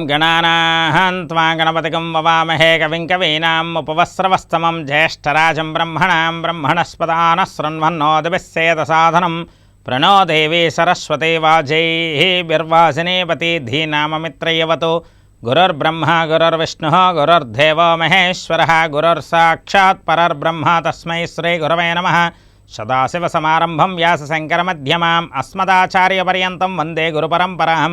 ఓం గణానాహం త్వా గణపతికం వవామహే కవిం కవీనాం ఉపవస్రవస్తమం జ్యేష్ఠరాజం బ్రహ్మణాం బ్రహ్మణస్పదాన శృణ్వన్నోదిభిస్సేద సాధనం ప్రణో దేవీ సరస్వతి వాజై బిర్వాసినీపతి ధీనామమిత్రయవతు గురుర్బ్రహ్మ గురుర్విష్ణు గురుర్దేవో మహేశ్వర గురుర్సాక్షాత్ పరర్బ్రహ్మ తస్మై శ్రీ గురవే నమ సదాశివసమారంభం వ్యాసశంకరమధ్యమాం అస్మదాచార్యపర్యంతం వందే గురుపరంపరాం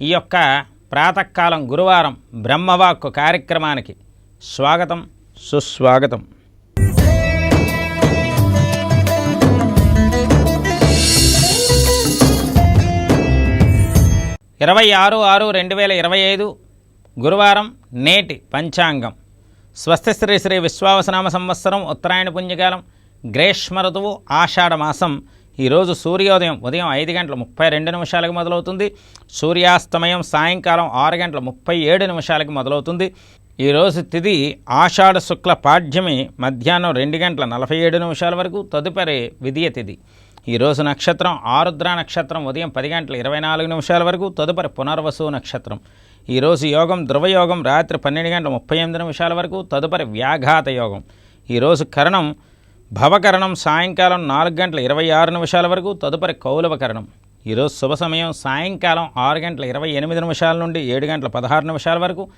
ఈ యొక్క ప్రాతకాలం గురువారం బ్రహ్మవాక్కు కార్యక్రమానికి స్వాగతం సుస్వాగతం. ఇరవై ఆరు ఆరు రెండు వేల ఇరవై ఐదు గురువారం నేటి పంచాంగం. స్వస్తి శ్రీ శ్రీ విశ్వావసనామ సంవత్సరం ఉత్తరాయణ పుణ్యకాలం గ్రీష్మ ఋతువు ఆషాఢమాసం ఈరోజు సూర్యోదయం ఉదయం ఐదు గంటల ముప్పై రెండు నిమిషాలకు మొదలవుతుంది. సూర్యాస్తమయం సాయంకాలం ఆరు గంటల ముప్పై ఏడు నిమిషాలకు మొదలవుతుంది. ఈరోజు తిది ఆషాఢ శుక్ల పాడ్యమి మధ్యాహ్నం రెండు గంటల నలభై ఏడు నిమిషాల వరకు తదుపరి విధియ తిథి ఈరోజు నక్షత్రం ఆరుద్ర నక్షత్రం ఉదయం పది గంటల ఇరవై నాలుగు నిమిషాల వరకు తదుపరి పునర్వసు నక్షత్రం. ఈరోజు యోగం ధ్రువయోగం రాత్రి పన్నెండు గంటల ముప్పై ఎనిమిది నిమిషాల వరకు తదుపరి వ్యాఘాత యోగం. ఈరోజు కరణం భవకరణం సాయంకాలం నాలుగు గంటల ఇరవై ఆరు నిమిషాల వరకు తదుపరి కౌలవకరణం ఈరోజు శుభ సమయం సాయంకాలం ఆరు గంటల ఇరవై ఎనిమిది నిమిషాల నుండి ఏడు గంటల పదహారు నిమిషాల వరకు.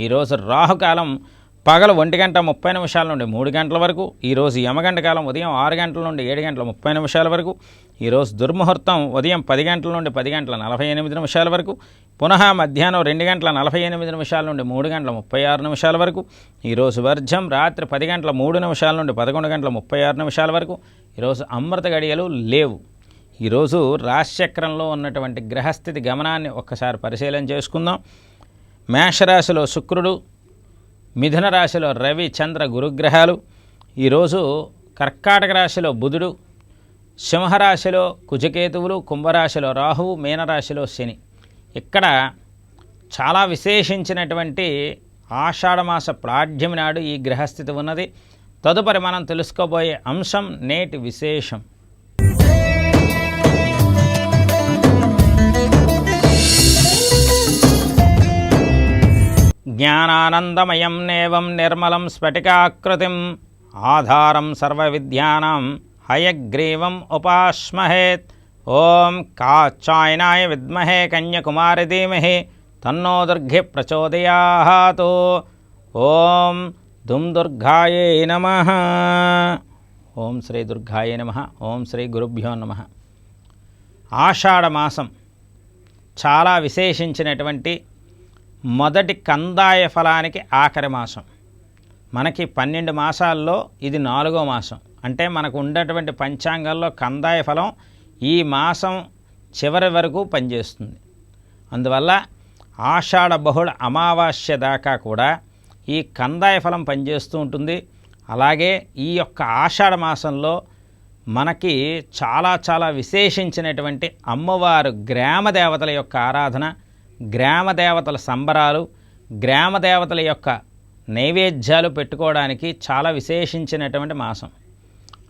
ఈరోజు రాహుకాలం పగలు ఒంటి గంట ముప్పై నిమిషాల నుండి మూడు గంటల వరకు ఈరోజు యమగంట కాలం ఉదయం ఆరు గంటల నుండి ఏడు గంటల ముప్పై నిమిషాల వరకు ఈరోజు దుర్ముహూర్తం ఉదయం పది గంటల నుండి పది గంటల నలభై ఎనిమిది నిమిషాల వరకు పునః మధ్యాహ్నం రెండు గంటల నలభై ఎనిమిది నిమిషాల నుండి మూడు గంటల ముప్పై ఆరు నిమిషాల వరకు ఈరోజు వర్జం రాత్రి పది గంటల మూడు నిమిషాల నుండి పదకొండు గంటల ముప్పై ఆరు నిమిషాల వరకు ఈరోజు అమృత గడియలు లేవు. ఈరోజు రాశిచక్రంలో ఉన్నటువంటి గ్రహస్థితి గమనాన్ని ఒక్కసారి పరిశీలన చేసుకుందాం. మేషరాశిలో శుక్రుడు మిథున రాశిలో రవి చంద్ర గురుగ్రహాలు ఈరోజు కర్కాటక రాశిలో బుధుడు సింహరాశిలో కుజకేతువులు కుంభరాశిలో రాహువు మీనరాశిలో శని. ఇక్కడ చాలా విశేషించినటువంటి ఆషాఢమాస ప్రాఢ్యం నాడు ఈ గ్రహస్థితి ఉన్నది. తదుపరి మనం తెలుసుకోబోయే అంశం నేటి విశేషం. జ్ఞానానందమయం నేవం నిర్మలం స్ఫటికాకృతిం ఆధారం సర్వవిద్యానాం హయగ్రీవం ఉపాస్మహేత్. ఓం కాచాయనాయ విద్మహే కన్యకుమారి ధీమహి తన్నో దుర్ఘి ప్రచోదయాతు ఓం దుమ్ దుర్గాయే నమ. ఓం శ్రీ దుర్గాయే నమ. ఓం శ్రీ గురుభ్యో నమ. ఆషాఢమాసం చాలా విశేషించినటువంటి మొదటి కందాయ ఫలానికి ఆఖరి మాసం. మనకి పన్నెండు మాసాల్లో ఇది నాలుగో మాసం. అంటే మనకు ఉన్నటువంటి పంచాంగంలో కందాయ ఫలం ఈ మాసం చివరి వరకు పనిచేస్తుంది. అందువల్ల ఆషాఢ బహుళ అమావాస్య దాకా కూడా ఈ కందాయ ఫలం పనిచేస్తూ ఉంటుంది. అలాగే ఈ యొక్క ఆషాఢ మాసంలో మనకి చాలా చాలా విశేషించినటువంటి అమ్మవారు గ్రామ దేవతల యొక్క ఆరాధన గ్రామ దేవతల సంబరాలు గ్రామ దేవతల యొక్క నైవేద్యాలు పెట్టుకోవడానికి చాలా విశేషించినటువంటి మాసం.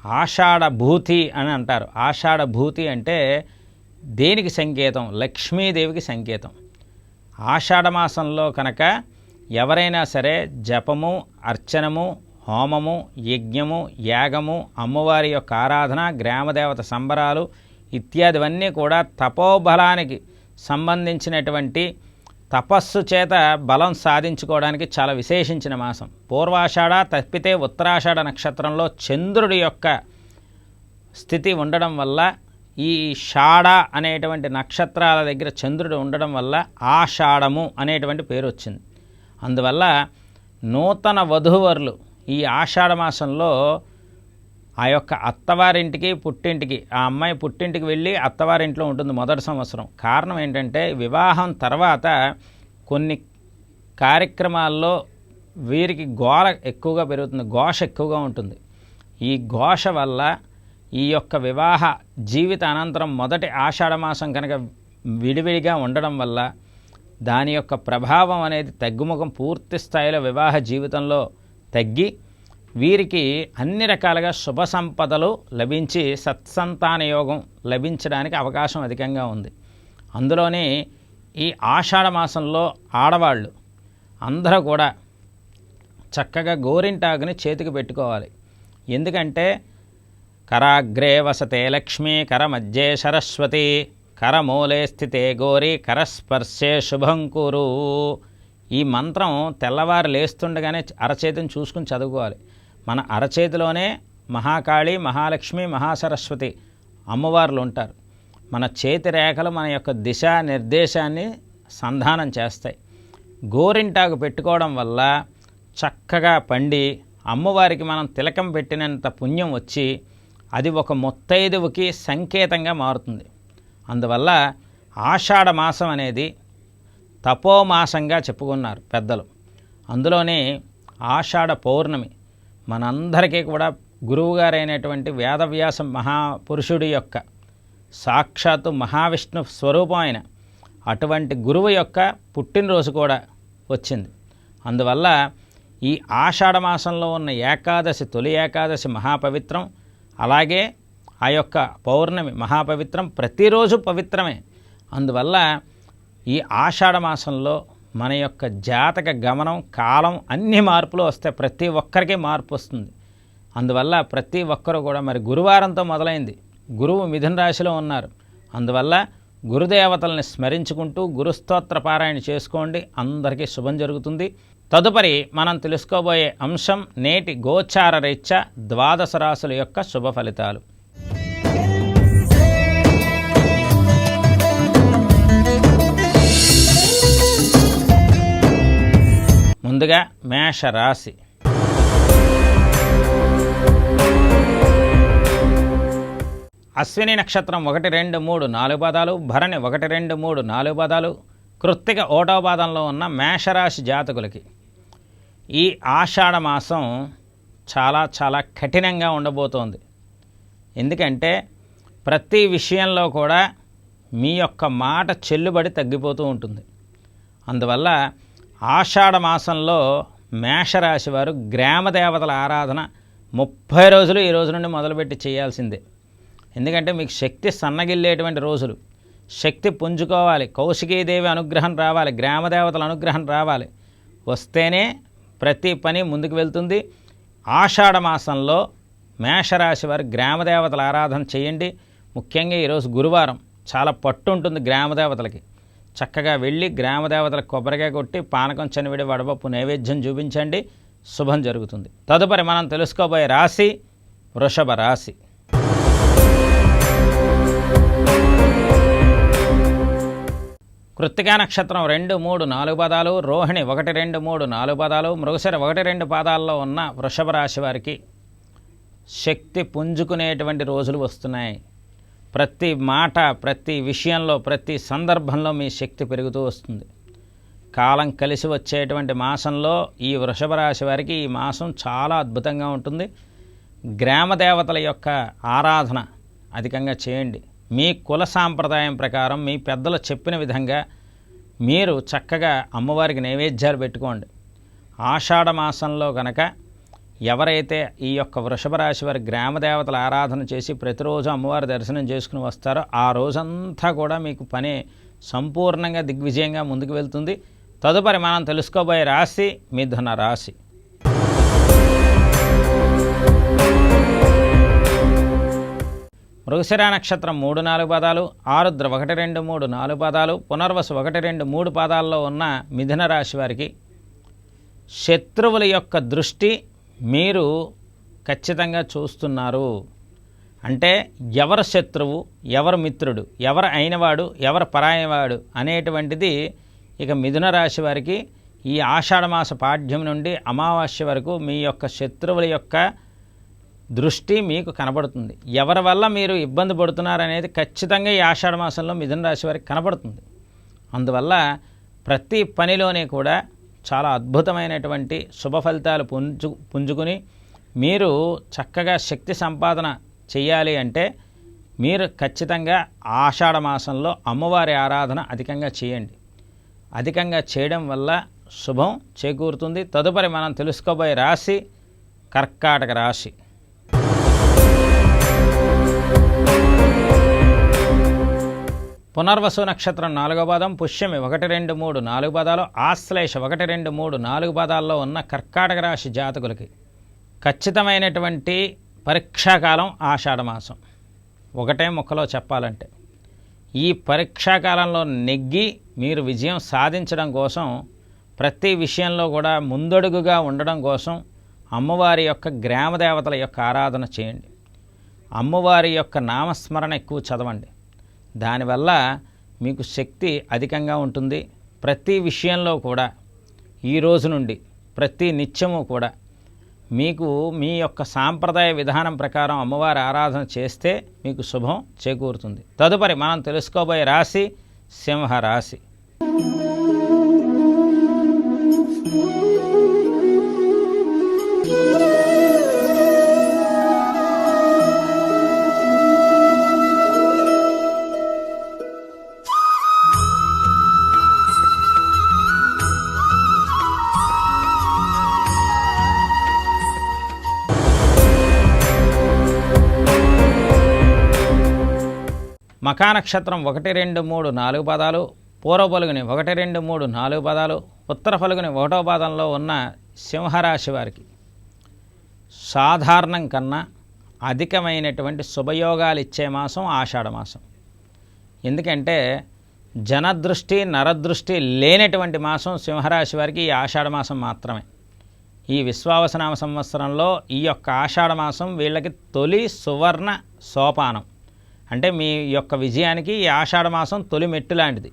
ఆషాఢ భూతి అని అంటారు. ఆషాఢ భూతి అంటే దేనికి సంకేతం? లక్ష్మీదేవికి సంకేతం. ఆషాఢ మాసంలో కనుక ఎవరైనా సరే జపము అర్చనము హోమము యజ్ఞము యాగము అమ్మవారి యొక్క ఆరాధన గ్రామదేవత సంబరాలు ఇత్యాదివన్నీ కూడా తపోబలానికి సంబంధించినటువంటి తపస్సు చేత బలం సాధించుకోవడానికి చాలా విశేషించిన మాసం. పూర్వాషాఢ తప్పితే ఉత్తరాషాఢ నక్షత్రంలో చంద్రుడి యొక్క స్థితి ఉండడం వల్ల ఈ షాఢ అనేటువంటి నక్షత్రాల దగ్గర చంద్రుడు ఉండడం వల్ల ఆషాఢము అనేటువంటి పేరు వచ్చింది. అందువల్ల నూతన వధూవరులు ఈ ఆషాఢ మాసంలో ఆ యొక్క అత్తవారింటికి పుట్టింటికి ఆ అమ్మాయి పుట్టింటికి వెళ్ళి అత్తవారింట్లో ఉంటుంది మొదటి సంవత్సరం. కారణం ఏంటంటే వివాహం తర్వాత కొన్ని కార్యక్రమాల్లో వీరికి గోల ఎక్కువగా పెరుగుతుంది ఘోష ఎక్కువగా ఉంటుంది. ఈ ఘోష వల్ల ఈ యొక్క వివాహ జీవిత అనంతరం మొదటి ఆషాఢమాసం కనుక విడివిడిగా ఉండడం వల్ల దాని యొక్క ప్రభావం అనేది తగ్గుముఖం పూర్తి స్థాయిలో వివాహ జీవితంలో తగ్గి వీరికి అన్ని రకాలుగా శుభ సంపదలు లభించి సత్సంతాన యోగం లభించడానికి అవకాశం అధికంగా ఉంది. అందులోని ఈ ఆషాఢ మాసంలో ఆడవాళ్ళు అందరూ కూడా చక్కగా గోరింటాకుని చేతికి పెట్టుకోవాలి. ఎందుకంటే కరాగ్రే వసతే లక్ష్మీ కరమధ్యే సరస్వతి కరమూలే స్థితే గోరి కరస్పర్శే శుభంకురు ఈ మంత్రం తెల్లవారు లేస్తుండగానే అరచేతిని చూసుకుని చదువుకోవాలి. మన అరచేతిలోనే మహాకాళి మహాలక్ష్మి మహాసరస్వతి అమ్మవార్లు ఉంటారు. మన చేతి రేఖలు మన యొక్క దిశా నిర్దేశాన్ని సంధానం చేస్తాయి. గోరింటాకు పెట్టుకోవడం వల్ల చక్కగా పండి అమ్మవారికి మనం తిలకం పెట్టినంత పుణ్యం వచ్చి అది ఒక ముత్తైదువుకి సంకేతంగా మారుతుంది. అందువల్ల ఆషాఢ మాసం అనేది తపోమాసంగా చెప్పుకున్నారు పెద్దలు. అందులోనే ఆషాఢ పౌర్ణమి మనందరికీ కూడా గురువుగారైనటువంటి వేదవ్యాస మహాపురుషుడి యొక్క సాక్షాత్తు మహావిష్ణు స్వరూపం అయిన అటువంటి గురువు యొక్క పుట్టినరోజు కూడా వచ్చింది. అందువల్ల ఈ ఆషాఢ మాసంలో ఉన్న ఏకాదశి తొలి ఏకాదశి మహాపవిత్రం అలాగే ఆ యొక్క పౌర్ణమి మహాపవిత్రం ప్రతిరోజు పవిత్రమే. అందువల్ల ఈ ఆషాఢమాసంలో మన యొక్క జాతక గమనం కాలం అన్ని మార్పులు వస్తాయి ప్రతి ఒక్కరికి మార్పు వస్తుంది. అందువల్ల ప్రతి ఒక్కరు కూడా మరి గురువారంతో మొదలైంది. గురువు మిథున రాశిలో ఉన్నారు. అందువల్ల గురుదేవతల్ని స్మరించుకుంటూ గురుస్తోత్ర పారాయణ చేసుకోండి. అందరికీ శుభం జరుగుతుంది. తదుపరి మనం తెలుసుకోబోయే అంశం నేటి గోచార రీత్యా ద్వాదశ రాశుల యొక్క శుభ ఫలితాలు. ముందుగా మేషరాశి. అశ్విని నక్షత్రం ఒకటి రెండు మూడు నాలుగు పదాలు భరణి ఒకటి రెండు మూడు నాలుగు పదాలు కృత్తిక ఓటో పాదంలో ఉన్న మేషరాశి జాతకులకి. ఈ ఆషాఢ మాసం చాలా చాలా కఠినంగా ఉండబోతోంది. ఎందుకంటే ప్రతి విషయంలో కూడా మీ యొక్క మాట చెల్లుబడి తగ్గిపోతూ ఉంటుంది. అందువల్ల ఆషాఢ మాసంలో మేషరాశి వారు గ్రామ దేవతల ఆరాధన ముప్పై రోజులు ఈ రోజు నుండి మొదలుపెట్టి చేయాల్సిందే. ఎందుకంటే మీకు శక్తి సన్నగిల్లేటువంటి రోజులు. శక్తి పుంజుకోవాలి. కౌశికీదేవి అనుగ్రహం రావాలి. గ్రామ దేవతల అనుగ్రహం రావాలి. వస్తేనే ప్రతి పని ముందుకు వెళ్తుంది. ఆషాఢ మాసంలో మేషరాశి వారు గ్రామదేవతల ఆరాధన చేయండి. ముఖ్యంగా ఈరోజు గురువారం. చాలా పట్టు ఉంటుంది గ్రామదేవతలకి చక్కగా వెళ్ళి గ్రామదేవతలకు కొబ్బరికాయ కొట్టి పానకం చనివిడి వడపప్పు నైవేద్యం చూపించండి. శుభం జరుగుతుంది. తదుపరి మనం తెలుసుకోబోయే రాశి వృషభ రాశి. కృత్తికా నక్షత్రం రెండు మూడు నాలుగు పదాలు రోహిణి ఒకటి రెండు మూడు నాలుగు పదాలు మృగశిర ఒకటి రెండు పాదాల్లో ఉన్న వృషభ రాశి వారికి శక్తి పుంజుకునేటువంటి రోజులు వస్తున్నాయి. ప్రతి మాట ప్రతి విషయంలో ప్రతి సందర్భంలో మీ శక్తి పెరుగుతూ వస్తుంది. కాలం కలిసి వచ్చేటువంటి మాసంలో ఈ వృషభ రాశి వారికి ఈ మాసం చాలా అద్భుతంగా ఉంటుంది. గ్రామ దేవతల యొక్క ఆరాధన అధికంగా చేయండి. మీ కుల సాంప్రదాయం ప్రకారం మీ పెద్దలు చెప్పిన విధంగా మీరు చక్కగా అమ్మవారికి నైవేద్యాలు పెట్టుకోండి. ఆషాఢ మాసంలో కనుక ఎవరైతే ఈ యొక్క వృషభ రాశి వారి గ్రామ దేవతల ఆరాధన చేసి ప్రతిరోజు అమ్మవారి దర్శనం చేసుకుని వస్తారో ఆ రోజంతా కూడా మీకు పని సంపూర్ణంగా దిగ్విజయంగా ముందుకు వెళ్తుంది. తదుపరి మనం తెలుసుకోబోయే రాశి మిథున రాశి. మృగశిర నక్షత్రం మూడు నాలుగు పదాలు ఆరుద్ర ఒకటి రెండు మూడు నాలుగు పదాలు పునర్వసు ఒకటి రెండు మూడు పాదాల్లో ఉన్న మిథున రాశి వారికి శత్రువుల యొక్క దృష్టి మీరు ఖచ్చితంగా చూస్తున్నారు. అంటే ఎవరు శత్రువు ఎవరు మిత్రుడు ఎవరు అయినవాడు ఎవరు పరాయవాడు అనేటువంటిది ఇక మిథున రాశి వారికి ఈ ఆషాఢమాస పాఠ్యం నుండి అమావాస్య వరకు మీ యొక్క శత్రువుల యొక్క దృష్టి మీకు కనబడుతుంది. ఎవరి వల్ల మీరు ఇబ్బంది పడుతున్నారనేది ఖచ్చితంగా ఈ ఆషాఢమాసంలో మిథున రాశి వారికి కనబడుతుంది. అందువల్ల ప్రతి పనిలోనే కూడా చాలా అద్భుతమైనటువంటి శుభ ఫలితాలు పుంజు పుంజుకుని మీరు చక్కగా శక్తి సంపాదన చేయాలి అంటే మీరు ఖచ్చితంగా ఆషాఢ మాసంలో అమ్మవారి ఆరాధన అధికంగా చేయండి. అధికంగా చేయడం వల్ల శుభం చేకూరుతుంది. తదుపరి మనం తెలుసుకోబోయే రాశి కర్కాటక రాశి. పునర్వసు నక్షత్రం నాలుగో పాదం పుష్యమి ఒకటి రెండు మూడు నాలుగు పదాలు ఆశ్లేష ఒకటి రెండు మూడు నాలుగు పదాల్లో ఉన్న కర్కాటక రాశి జాతకులకి ఖచ్చితమైనటువంటి పరీక్షాకాలం ఆషాఢమాసం ఒకటే ముక్కలో చెప్పాలంటే ఈ పరీక్షాకాలంలో నెగ్గి మీరు విజయం సాధించడం కోసం ప్రతి విషయంలో కూడా ముందడుగుగా ఉండడం కోసం అమ్మవారి యొక్క గ్రామదేవతల యొక్క ఆరాధన చేయండి. అమ్మవారి యొక్క నామస్మరణ ఎక్కువ చదవండి. దానివల్ల మీకు శక్తి అధికంగా ఉంటుంది. ప్రతి విషయంలో కూడా ఈ రోజు నుండి ప్రతి నిత్యము కూడా మీకు మీ యొక్క సాంప్రదాయ విధానం ప్రకారం అమ్మవారి ఆరాధన చేస్తే మీకు శుభం చేకూరుతుంది. తదుపరి మనం తెలుసుకోబోయే రాశి సింహ మఖానక్షత్రం మకా నక్షత్రం ఒకటి రెండు మూడు నాలుగు పదాలు పూర్వ పలుగుని ఒకటి రెండు మూడు నాలుగు పదాలు ఉత్తర పలుగుని ఒకటో పాదంలో ఉన్న సింహరాశి వారికి సాధారణం కన్నా అధికమైనటువంటి శుభయోగాలు ఇచ్చే మాసం ఆషాఢ మాసం. ఎందుకంటే జనదృష్టి నరదృష్టి లేనటువంటి మాసం సింహరాశి వారికి ఈ ఆషాఢ మాసం మాత్రమే. ఈ విశ్వావసనామ సంవత్సరంలో ఈ యొక్క ఆషాఢ మాసం వీళ్ళకి తొలి సువర్ణ సోపానం. అంటే మీ యొక్క విజయానికి ఈ ఆషాఢ మాసం తొలి మెట్టు లాంటిది.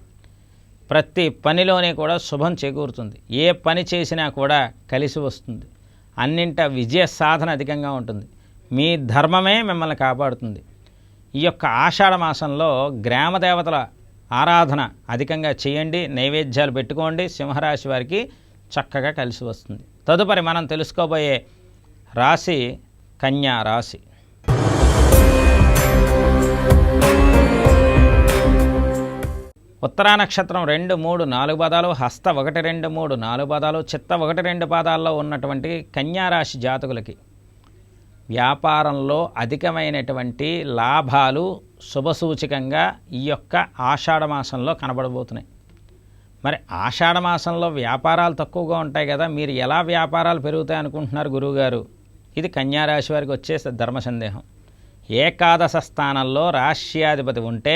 ప్రతి పనిలోనే కూడా శుభం చేకూరుతుంది. ఏ పని చేసినా కూడా కలిసి వస్తుంది. అన్నింట విజయ సాధన అధికంగా ఉంటుంది. మీ ధర్మమే మిమ్మల్ని కాపాడుతుంది. ఈ యొక్క ఆషాఢ మాసంలో గ్రామ దేవతల ఆరాధన అధికంగా చేయండి నైవేద్యాలు పెట్టుకోండి సింహరాశి వారికి చక్కగా కలిసి వస్తుంది. తదుపరి మనం తెలుసుకోబోయే రాశి కన్యా రాశి. ఉత్తరా నక్షత్రం రెండు మూడు నాలుగు పదాలు హస్త ఒకటి రెండు మూడు నాలుగు పదాలు చిత్త ఒకటి రెండు పాదాల్లో ఉన్నటువంటి కన్యారాశి జాతకులకి వ్యాపారంలో అధికమైనటువంటి లాభాలు శుభసూచకంగా ఈ యొక్క ఆషాఢ మాసంలో కనబడబోతున్నాయి. మరి ఆషాఢ మాసంలో వ్యాపారాలు తక్కువగా ఉంటాయి కదా మీరు ఎలా వ్యాపారాలు పెరుగుతాయి అనుకుంటున్నారు గురువుగారు? ఇది కన్యారాశి వారికి వచ్చే ధర్మ సందేహం. ఏకాదశ స్థానంలో రాష్ట్రాధిపతి ఉంటే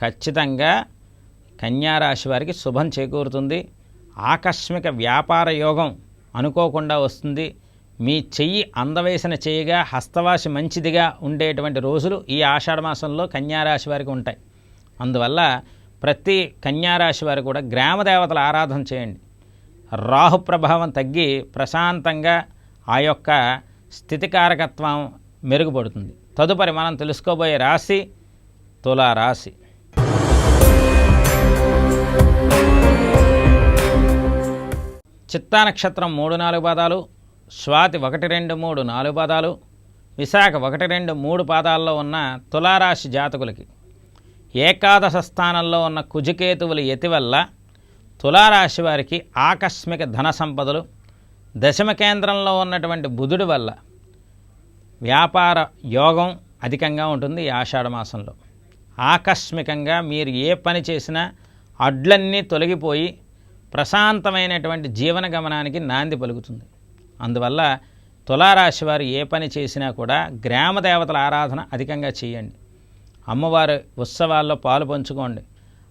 ఖచ్చితంగా కన్యారాశి వారికి శుభం చేకూరుతుంది. ఆకస్మిక వ్యాపార యోగం అనుకోకుండా వస్తుంది. మీ చెయ్యి అందవేసిన చెయ్యిగా హస్తవాసి మంచిదిగా ఉండేటువంటి రోజులు ఈ ఆషాఢ మాసంలో కన్యారాశి వారికి ఉంటాయి. అందువల్ల ప్రతి కన్యారాశి వారు కూడా గ్రామ దేవతల ఆరాధన చేయండి. రాహు ప్రభావం తగ్గి ప్రశాంతంగా ఆ యొక్క స్థితికారకత్వం మెరుగుపడుతుంది. తదుపరి మనం తెలుసుకోబోయే రాశి తులారాశి. చిత్తా నక్షత్రం మూడు నాలుగు పాదాలు స్వాతి ఒకటి రెండు మూడు నాలుగు పాదాలు విశాఖ ఒకటి రెండు మూడు పాదాల్లో ఉన్న తులారాశి జాతకులకి. ఏకాదశ స్థానంలో ఉన్న కుజికేతువుల ఎతి వల్ల తులారాశి వారికి ఆకస్మిక ధన సంపదలు దశమ కేంద్రంలో ఉన్నటువంటి బుధుడి వల్ల వ్యాపార యోగం అధికంగా ఉంటుంది ఈ ఆషాఢ మాసంలో. ఆకస్మికంగా మీరు ఏ పని చేసినా అడ్లన్నీ తొలగిపోయి ప్రశాంతమైనటువంటి జీవన గమనానికి నాంది పలుకుతుంది. అందువల్ల తులారాశి వారు ఏ పని చేసినా కూడా గ్రామ దేవతల ఆరాధన అధికంగా చేయండి. అమ్మవారి ఉత్సవాల్లో పాలు పంచుకోండి.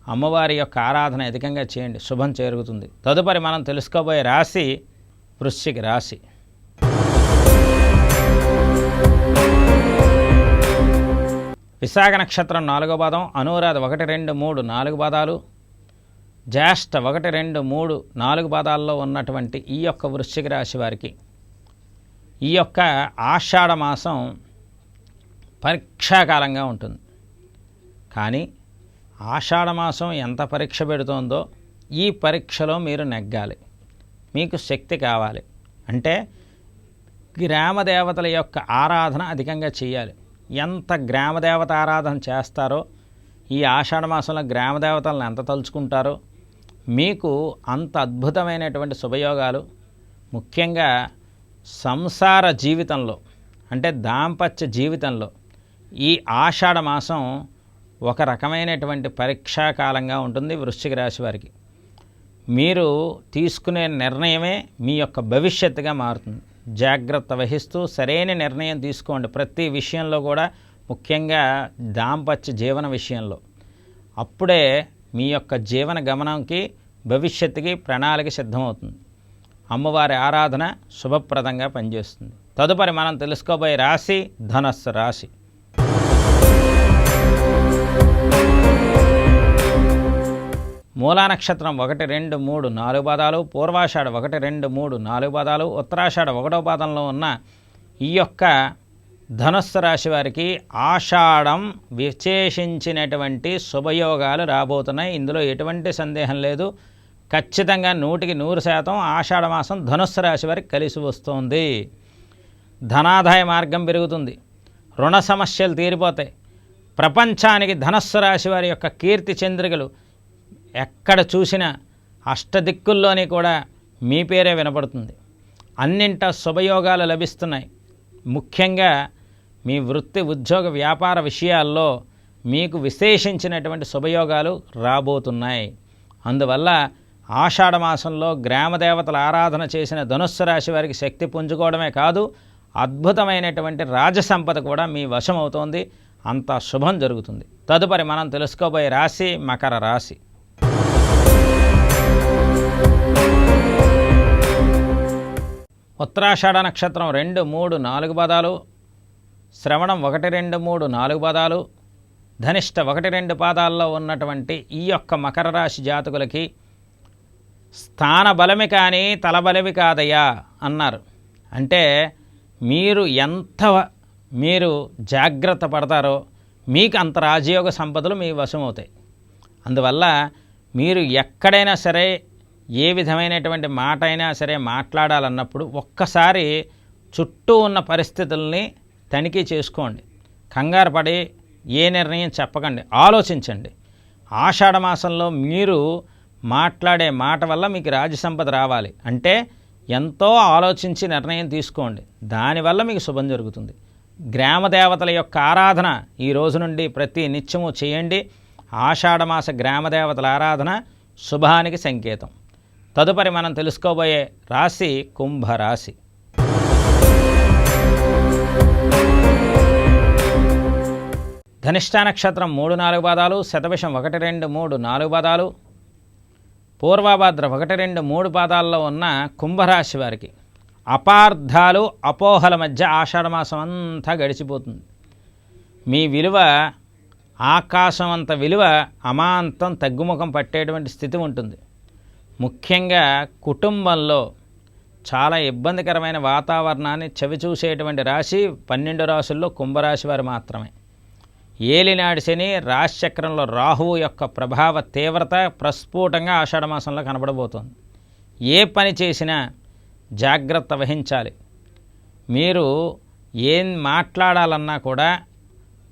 అమ్మవారి యొక్క ఆరాధన అధికంగా చేయండి. శుభం చేరుగుతుంది తదుపరి మనం తెలుసుకోబోయే రాశి వృశ్చిక రాశి. విశాఖ నక్షత్రం నాలుగో పాదం అనురాధ ఒకటి రెండు మూడు నాలుగు పాదాలు జ్యేష్ఠ ఒకటి రెండు మూడు నాలుగు పాదాల్లో ఉన్నటువంటి ఈ యొక్క వృశ్చిక రాశి వారికి ఈ యొక్క ఆషాఢ మాసం పరీక్షాకాలంగా ఉంటుంది. కానీ ఆషాఢ మాసం ఎంత పరీక్ష పెడుతోందో ఈ పరీక్షలో మీరు నెగ్గాలి. మీకు శక్తి కావాలి. అంటే గ్రామ దేవతల యొక్క ఆరాధన అధికంగా చేయాలి. ఎంత గ్రామ దేవత ఆరాధన చేస్తారో ఈ ఆషాఢ మాసంలో గ్రామ దేవతలను ఎంత తలుచుకుంటారో మీకు అంత అద్భుతమైనటువంటి శుభయోగాలు. ముఖ్యంగా సంసార జీవితంలో అంటే దాంపత్య జీవితంలో ఈ ఆషాఢ మాసం ఒక రకమైనటువంటి పరీక్షాకాలంగా ఉంటుంది వృశ్చిక రాశి వారికి. మీరు తీసుకునే నిర్ణయమే మీ యొక్క భవిష్యత్తుగా మారుతుంది. జాగ్రత్త వహిస్తూ సరైన నిర్ణయం తీసుకోండి. ప్రతి విషయంలో కూడా ముఖ్యంగా దాంపత్య జీవన విషయంలో. అప్పుడే మీ యొక్క జీవన గమనంకి భవిష్యత్తుకి ప్రణాళిక సిద్ధమవుతుంది. అమ్మవారి ఆరాధన శుభప్రదంగా పనిచేస్తుంది. తదుపరి మనం తెలుసుకోబోయే రాశి ధనస్సు రాశి. మూలా నక్షత్రం ఒకటి రెండు మూడు నాలుగు పాదాలు పూర్వాషాఢ ఒకటి రెండు మూడు నాలుగు పాదాలు ఉత్తరాషాఢ ఒకటో పాదంలో ఉన్న ఈ యొక్క ధనస్సు రాశి వారికి ఆషాఢం విశేషించినటువంటి శుభయోగాలు రాబోతున్నాయి. ఇందులో ఎటువంటి సందేహం లేదు. ఖచ్చితంగా నూటికి నూరు శాతం ఆషాఢ మాసం ధనుస్సు రాశి వారికి కలిసి వస్తుంది. ధనాదాయ మార్గం పెరుగుతుంది. రుణ సమస్యలు తీరిపోతాయి. ప్రపంచానికి ధనస్సు రాశి వారి యొక్క కీర్తి చంద్రికలు ఎక్కడ చూసినా అష్టదిక్కుల్లోని కూడా మీ పేరే వినపడుతుంది. అన్నింట శుభయోగాలు లభిస్తున్నాయి. ముఖ్యంగా మీ వృత్తి ఉద్యోగ వ్యాపార విషయాల్లో మీకు విశేషించినటువంటి శుభయోగాలు రాబోతున్నాయి. అందువల్ల ఆషాఢ మాసంలో గ్రామ దేవతల ఆరాధన చేసిన ధనుస్సు రాశి వారికి శక్తి పుంజుకోవడమే కాదు అద్భుతమైనటువంటి రాజసంపద కూడా మీ వశం అవుతోంది అంత శుభం జరుగుతుంది. తదుపరి మనం తెలుసుకోబోయే రాశి మకర రాశి. ఉత్తరాషాఢ నక్షత్రం రెండు మూడు నాలుగు పదాలు శ్రవణం ఒకటి రెండు మూడు నాలుగు పదాలు ధనిష్ట ఒకటి రెండు పాదాల్లో ఉన్నటువంటి ఈ యొక్క మకర రాశి జాతకులకి స్థాన బలమి కానీ తలబలమి కాదయ్యా అన్నారు. అంటే మీరు ఎంత మీరు జాగ్రత్త పడతారో మీకు అంత రాజయోగ సంపదలు మీ వశమవుతాయి అందువల్ల మీరు ఎక్కడైనా సరే ఏ విధమైనటువంటి మాట అయినా సరే మాట్లాడాలన్నప్పుడు ఒక్కసారి చుట్టూ ఉన్న పరిస్థితుల్ని తనిఖీ చేసుకోండి. కంగారు పడి ఏ నిర్ణయం చెప్పకండి. ఆలోచించండి. ఆషాఢ మాసంలో మీరు మాట్లాడే మాట వల్ల మీకు రాజసంపద రావాలి. అంటే ఎంతో ఆలోచించి నిర్ణయం తీసుకోండి. దానివల్ల మీకు శుభం జరుగుతుంది. గ్రామ దేవతల యొక్క ఆరాధన ఈ రోజు నుండి ప్రతి నిత్యము చేయండి. ఆషాఢమాస గ్రామ దేవతల ఆరాధన శుభానికి సంకేతం. తదుపరి మనం తెలుసుకోబోయే రాశి కుంభరాశి. ధనిష్టా నక్షత్రం మూడు నాలుగు పాదాలు శతభిషం ఒకటి రెండు మూడు నాలుగు పాదాలు పూర్వభద్ర ఒకటి రెండు మూడు పాదాల్లో ఉన్న కుంభరాశి వారికి అపార్థాలు అపోహల మధ్య ఆషాఢమాసం అంతా గడిచిపోతుంది. మీ విలువ ఆకాశం అంత విలువ అమాంతం తగ్గుముఖం పట్టేటువంటి స్థితి ఉంటుంది. ముఖ్యంగా కుటుంబంలో చాలా ఇబ్బందికరమైన వాతావరణాన్ని చవిచూసేటువంటి రాశి పన్నెండు రాశుల్లో కుంభరాశి వారు మాత్రమే. ఏలినాడి శని రాశిచక్రంలో రాహువు యొక్క ప్రభావ తీవ్రత ప్రస్ఫుటంగా ఆషాఢమాసంలో కనబడబోతోంది. ఏ పని చేసినా జాగ్రత్త వహించాలి. మీరు ఏం మాట్లాడాలన్నా కూడా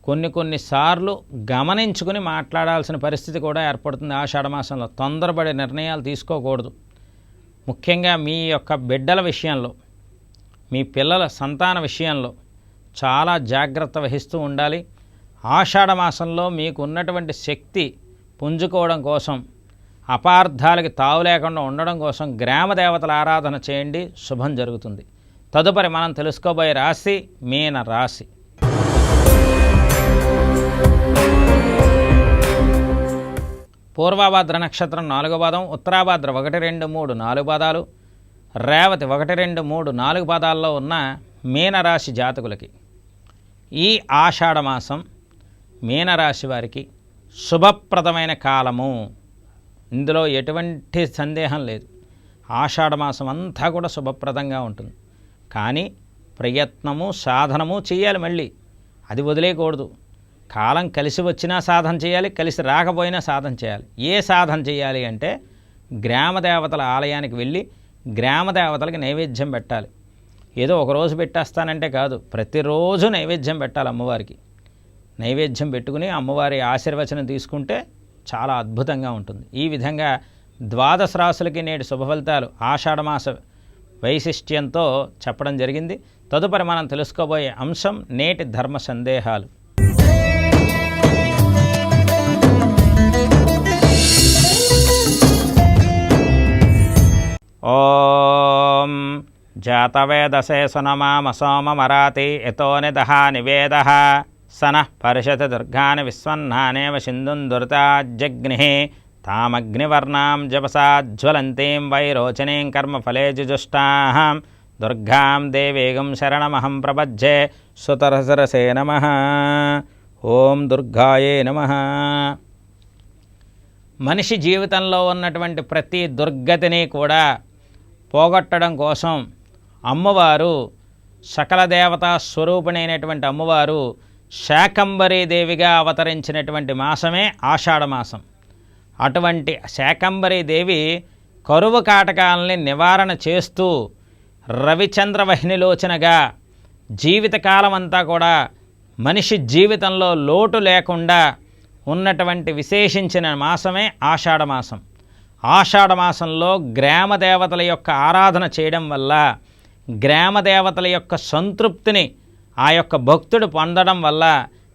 కొన్ని కొన్నిసార్లు గమనించుకుని మాట్లాడాల్సిన పరిస్థితి కూడా ఏర్పడుతుంది ఆషాఢమాసంలో తొందరపడి నిర్ణయాలు తీసుకోకూడదు. ముఖ్యంగా మీ యొక్క బిడ్డల విషయంలో మీ పిల్లల సంతాన విషయంలో చాలా జాగ్రత్త వహిస్తూ ఉండాలి. ఆషాఢ మాసంలో మీకు ఉన్నటువంటి శక్తి పుంజుకోవడం కోసం అపార్థాలకి తావు లేకుండా ఉండడం కోసం గ్రామ దేవతల ఆరాధన చేయండి శుభం జరుగుతుంది. తదుపరి మనం తెలుసుకోబోయే రాశి మీన రాశి. పూర్వభద్ర నక్షత్రం నాలుగో పాదం ఉత్తరాభాద్ర ఒకటి రెండు మూడు నాలుగు పాదాలు రేవతి ఒకటి రెండు మూడు నాలుగు పాదాల్లో ఉన్న మీనరాశి జాతకులకి. ఈ ఆషాఢ మాసం మీనరాశి వారికి శుభప్రదమైన కాలము. ఇందులో ఎటువంటి సందేహం లేదు. ఆషాఢ మాసం అంతా కూడా శుభప్రదంగా ఉంటుంది. కానీ ప్రయత్నము సాధనము చేయాలి మళ్ళీ. అది వదిలేయకూడదు. కాలం కలిసి వచ్చినా సాధన చేయాలి కలిసి రాకపోయినా సాధన చేయాలి. ఏ సాధన చేయాలి అంటే గ్రామ దేవతల ఆలయానికి వెళ్ళి గ్రామ దేవతలకి నైవేద్యం పెట్టాలి. ఏదో ఒక రోజు పెట్టేస్తానంటే కాదు ప్రతిరోజు నైవేద్యం పెట్టాలి అమ్మవారికి. నైవేద్యం పెట్టుకుని అమ్మవారి ఆశీర్వచనం తీసుకుంటే చాలా అద్భుతంగా ఉంటుంది. ఈ విధంగా ద్వాదశ రాసులకి నేటి శుభఫలితాలు ఆషాఢమాస వైశిష్ట్యంతో చెప్పడం జరిగింది. తదుపరి మనం తెలుసుకోబోయే అంశం నేటి ధర్మ సందేహాలు. ఓం జాతవేదశే సునమామ సోమమరాతి యతో నిదహ నివేద సనః పరిషత్ దుర్గాని విస్వన్నానేవ సింధుం దురితాజ్జగ్ని తామగ్నివర్ణాం జపసాజ్వలంతీం వైరోచనీం కర్మఫలే జుజుష్టాం దుర్గాం దేవేగం శరణమహం ప్రపజ్జే సుతరసరసే నమ ఓం దుర్గాయే నమ మనిషి జీవితంలో ఉన్నటువంటి ప్రతి దుర్గతిని కూడా పోగొట్టడం కోసం అమ్మవారు సకల దేవతా స్వరూపిణైనటువంటి అమ్మవారు శాకంబరీ దేవిగా అవతరించినటువంటి మాసమే ఆషాఢమాసం. అటువంటి శాకంబరీ దేవి కరువు కాటకాలని నివారణ చేస్తూ రవిచంద్ర వహినిలోచనగా జీవితకాలం అంతా కూడా మనిషి జీవితంలో లోటు లేకుండా ఉన్నటువంటి విశేషించిన మాసమే ఆషాఢమాసం. ఆషాఢమాసంలో గ్రామ దేవతల యొక్క ఆరాధన చేయడం వల్ల గ్రామ దేవతల యొక్క సంతృప్తిని ఆ యొక్క భక్తుడు పొందడం వల్ల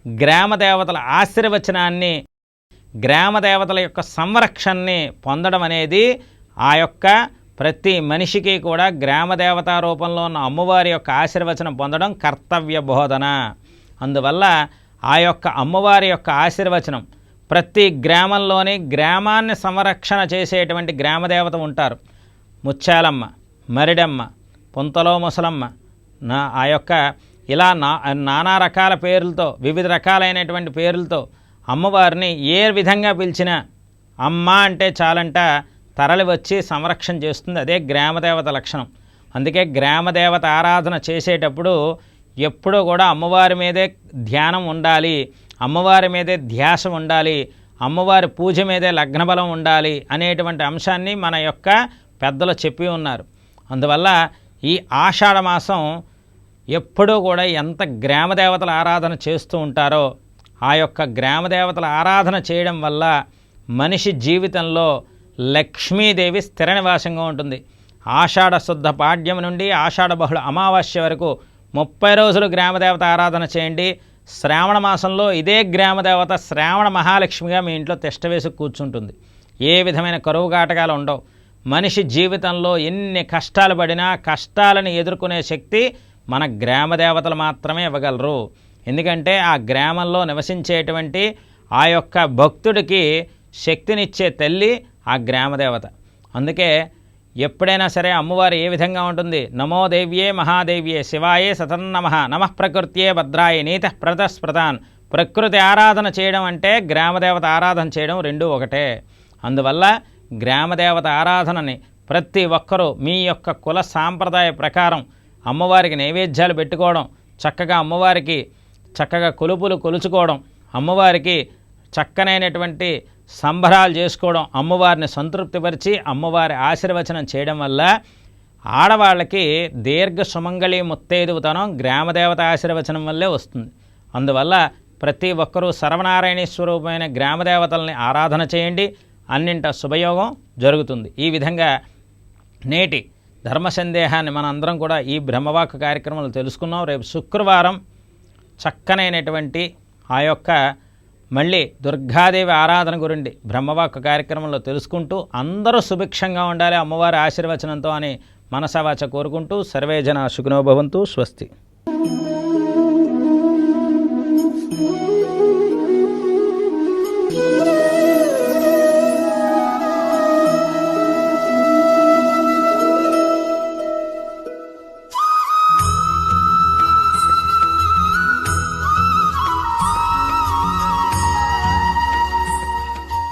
గ్రామ దేవతల ఆశీర్వచనాన్ని గ్రామ దేవతల యొక్క సంరక్షణని పొందడం అనేది ఆ యొక్క ప్రతి మనిషికి కూడా గ్రామ దేవతా రూపంలో ఉన్న అమ్మవారి యొక్క ఆశీర్వచనం పొందడం కర్తవ్య బోధన. అందువల్ల ఆ యొక్క అమ్మవారి యొక్క ఆశీర్వచనం ప్రతి గ్రామంలోని గ్రామాన్ని సంరక్షణ చేసేటువంటి గ్రామదేవత ఉంటారు. ముత్యాలమ్మ మరిడమ్మ పుంతలో ముసలమ్మ నా ఆ యొక్క ఇలా నా నానా రకాల పేర్లతో వివిధ రకాలైనటువంటి పేర్లతో అమ్మవారిని ఏ విధంగా పిలిచినా అమ్మ అంటే చాలంట తరలి వచ్చి సంరక్షణ చేస్తుంది. అదే గ్రామదేవత లక్షణం. అందుకే గ్రామదేవత ఆరాధన చేసేటప్పుడు ఎప్పుడూ కూడా అమ్మవారి మీదే ధ్యానం ఉండాలి అమ్మవారి మీదే ధ్యాస ఉండాలి అమ్మవారి పూజ మీదే లగ్నబలం ఉండాలి అనేటువంటి అంశాన్ని మన యొక్క పెద్దలు చెప్పి ఉన్నారు. అందువల్ల ఈ ఆషాఢ మాసం ఎప్పుడూ కూడా ఎంత గ్రామదేవతల ఆరాధన చేస్తూ ఉంటారో ఆ యొక్క గ్రామదేవతల ఆరాధన చేయడం వల్ల మనిషి జీవితంలో లక్ష్మీదేవి స్థిర నివాసంగా ఉంటుంది. ఆషాఢ శుద్ధ పాడ్యం నుండి ఆషాఢ బహుళ అమావాస్య వరకు ముప్పై రోజులు గ్రామదేవత ఆరాధన చేయండి. శ్రావణ మాసంలో ఇదే గ్రామదేవత శ్రావణ మహాలక్ష్మిగా మీ ఇంట్లో తిష్టవేసి కూర్చుంటుంది. ఏ విధమైన కరువు కాటకాలు ఉండవు. మనిషి జీవితంలో ఎన్ని కష్టాలు పడినా కష్టాలను ఎదుర్కొనే శక్తి మన గ్రామ దేవతలు మాత్రమే ఇవ్వగలరు. ఎందుకంటే ఆ గ్రామంలో నివసించేటువంటి ఆ యొక్క భక్తుడికి శక్తినిచ్చే తల్లి ఆ గ్రామదేవత అందుకే ఎప్పుడైనా సరే అమ్మవారు ఏ విధంగా ఉంటుంది? నమో దేవ్యే మహాదేవ్యే శివాయే సతన్నమ నమ ప్రకృత్యే భద్రాయ నీత ప్రతస్ప్రతాన్ ప్రకృతి ఆరాధన చేయడం అంటే గ్రామదేవత ఆరాధన చేయడం రెండు ఒకటే. అందువల్ల గ్రామదేవత ఆరాధనని ప్రతి ఒక్కరూ మీ యొక్క కుల సాంప్రదాయ ప్రకారం అమ్మవారికి నైవేద్యాలు పెట్టుకోవడం చక్కగా అమ్మవారికి చక్కగా కొలుపులు కొలుచుకోవడం అమ్మవారికి చక్కనైనటువంటి సంబరాలు చేసుకోవడం అమ్మవారిని సంతృప్తిపరిచి అమ్మవారి ఆశీర్వచనం చేయడం వల్ల ఆడవాళ్ళకి దీర్ఘ సుమంగళి ముత్తైదువుతనం గ్రామదేవత ఆశీర్వచనం వల్లే వస్తుంది. అందువల్ల ప్రతి ఒక్కరూ సర్వనారాయణ స్వరూపమైన గ్రామదేవతల్ని ఆరాధన చేయండి. అన్నింట శుభయోగం జరుగుతుంది. ఈ విధంగా నేటి ధర్మ సందేహాన్ని మనందరం కూడా ఈ బ్రహ్మవాక్ కార్యక్రమంలో తెలుసుకున్నాం. రేపు శుక్రవారం చక్కనైనటువంటి ఆ యొక్క మళ్ళీ దుర్గాదేవి ఆరాధన గురించి బ్రహ్మవాక్ కార్యక్రమంలో తెలుసుకుంటూ అందరూ సుభిక్షంగా ఉండాలి అమ్మవారి ఆశీర్వచనంతో అని మనసవాచ కోరుకుంటూ సర్వేజన సుఖనోభవంతు స్వస్తి.